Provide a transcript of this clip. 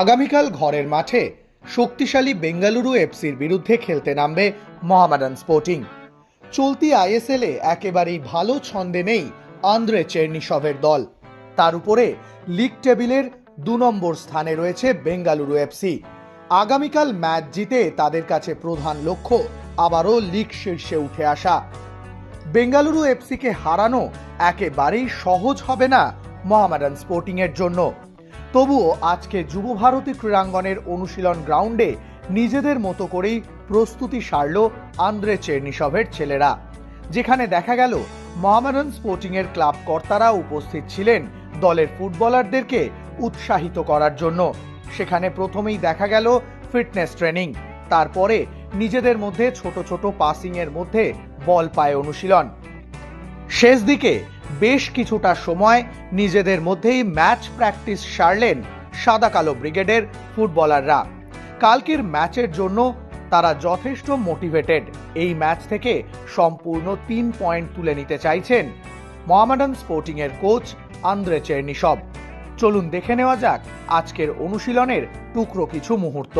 আগামীকাল ঘরের মাঠে শক্তিশালী বেঙ্গালুরু এফসির বিরুদ্ধে খেলতে নামবে মোহামেডান স্পোর্টিং। চলতি আইএসএলে একেবারেই ভালো ছন্দে নেই আন্দ্রে চেরনিসভের দল। তার উপরে লিগ টেবিলের দু নম্বর স্থানে রয়েছে বেঙ্গালুরু এফসি। আগামীকাল ম্যাচ জিতে তাদের কাছে প্রধান লক্ষ্য আবারও লিগ শীর্ষে উঠে আসা। বেঙ্গালুরু এফসিকে হারানো একেবারেই সহজ হবে না মোহামেডান স্পোর্টিংয়ের জন্য। তবুও আজকে যুব ভারতী ক্রীড়াঙ্গনের অনুশীলন গ্রাউন্ডে নিজেদের মতো করেই প্রস্তুতি সারল আন্দ্রে চেরনিসভের ছেলেরা। যেখানে দেখা গেল, মোহামেডান স্পোর্টিং এর ক্লাব কর্তারা উপস্থিত ছিলেন দলের ফুটবলারদেরকে উৎসাহিত করার জন্য। সেখানে প্রথমেই দেখা গেল ফিটনেস ট্রেনিং, তারপরে নিজেদের মধ্যে ছোট ছোট পাসিং এর মধ্যে বল পায় অনুশীলন। শেষ দিকে বেশ কিছুটা সময় নিজেদের মধ্যেই ম্যাচ প্র্যাকটিস সারলেন সাদা কালো ব্রিগেডের ফুটবলাররা। কালকের ম্যাচের জন্য তারা যথেষ্ট মোটিভেটেড। এই ম্যাচ থেকে সম্পূর্ণ তিন পয়েন্ট তুলে নিতে চাইছেন মোহামেডান স্পোর্টিং এর কোচ আন্দ্রে চেরনিসব চলুন দেখে নেওয়া যাক আজকের অনুশীলনের টুকরো কিছু মুহূর্ত।